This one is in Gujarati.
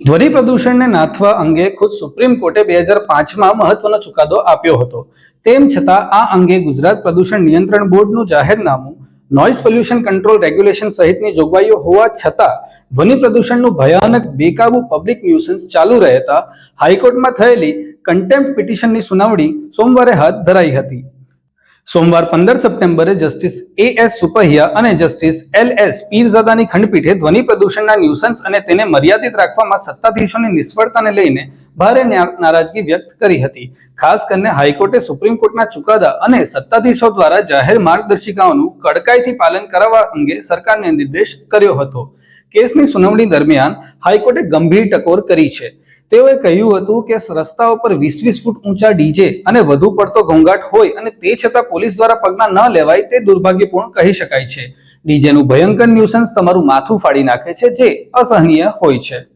ધ્વનિ પ્રદૂષણને નાથવા અંગે ખુદ સુપ્રીમ કોર્ટે બે હજાર પાંચમાં મહત્વનો ચુકાદો આપ્યો હતો. તેમ છતાં આ અંગે ગુજરાત પ્રદૂષણ નિયંત્રણ બોર્ડનું જાહેરનામું નોઇઝ પોલ્યુશન કંટ્રોલ રેગ્યુલેશન સહિતની જોગવાઈઓ હોવા છતાં ધ્વનિ પ્રદૂષણનું ભયાનક, બેકાબુ પબ્લિક ન્યુસન્સ ચાલુ રહેતા હાઈકોર્ટમાં થયેલી કન્ટેમ્પ્ટ પિટિશનની સુનાવણી સોમવારે હાથ ધરાઈ હતી. સોમવાર પંદર સપ્ટેમ્બરે જસ્ટિસ એ એસ સુપહિયા અને જસ્ટિસ એલ એસ પીરઝાદાની ખંડપીઠે ધ્વનિ પ્રદૂષણના ન્યુસન્સ અને તેને મર્યાદિત રાખવામાં સત્તાધીશોની નિષ્ફળતાને લઈને ભારે નારાજગી વ્યક્ત કરી હતી. ખાસ કરીને હાઈકોર્ટે સુપ્રીમ કોર્ટના ચુકાદા અને સત્તાધીશો દ્વારા જાહેર માર્ગદર્શિકાઓનું કડકાઈથી પાલન કરાવવા અંગે સરકારને નિર્દેશ કર્યો હતો. કેસની સુનાવણી દરમિયાન હાઈકોર્ટે ગંભીર ટકોર કરી છે. તેઓએ કહ્યું હતું કે રસ્તા ઉપર વીસ વીસ ફૂટ ઊંચા ડીજે અને વધુ પડતો ઘોંઘાટ હોય અને તે છતાં પોલીસ દ્વારા પગલાં ન લેવાય તે દુર્ભાગ્યપૂર્ણ કહી શકાય છે. ડીજેનું ભયંકર ન્યુસન્સ તમારું માથું ફાડી નાખે છે, જે અસહનીય હોય છે.